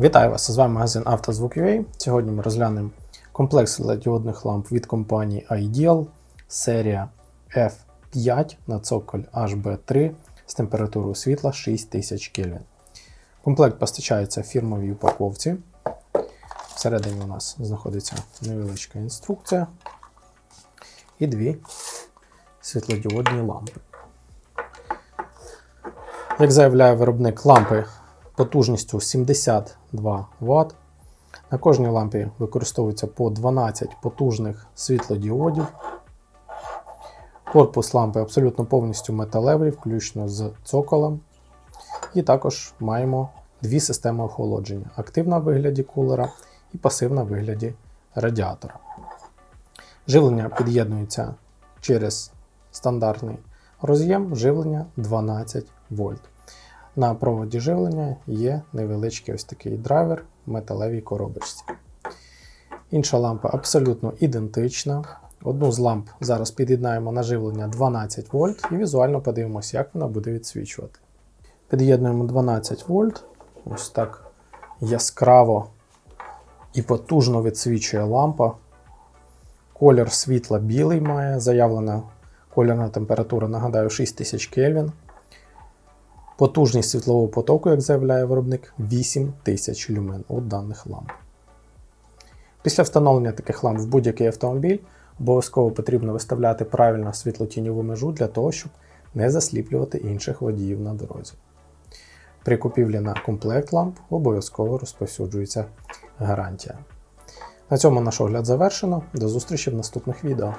Вітаю вас! З вами магазин «Автозвук.UA». Сьогодні ми розглянемо комплекс світлодіодних ламп від компанії Ideal, серія F5 на цоколь HB3 з температурою світла 6000 Кельвін. Комплект постачається в фірмовій упаковці. Всередині у нас знаходиться невеличка інструкція і дві світлодіодні лампи. Як заявляє виробник лампи потужністю 72 Вт. На кожній лампі використовується по 12 потужних світлодіодів. Корпус лампи абсолютно повністю металевий, включно з цоколем. І також маємо дві системи охолодження: активна в вигляді кулера і пасивна в вигляді радіатора. Живлення під'єднується через стандартний роз'єм живлення 12 вольт. На проводі живлення є невеличкий ось такий драйвер в металевій коробочці. Інша лампа абсолютно ідентична. Одну з ламп зараз під'єднаємо на живлення 12 вольт і візуально подивимося, як вона буде відсвічувати. Під'єднуємо 12 вольт. Ось так яскраво і потужно відсвічує лампа. Колір світла білий має, заявлена кольорна температура, нагадаю, 6000 Кельвін. Потужність світлового потоку, як заявляє виробник, 8000 люмен у даних ламп. Після встановлення таких ламп в будь-який автомобіль обов'язково потрібно виставляти правильно світлотіньову межу для того, щоб не засліплювати інших водіїв на дорозі. При купівлі на комплект ламп обов'язково розповсюджується гарантія. На цьому наш огляд завершено. До зустрічі в наступних відео.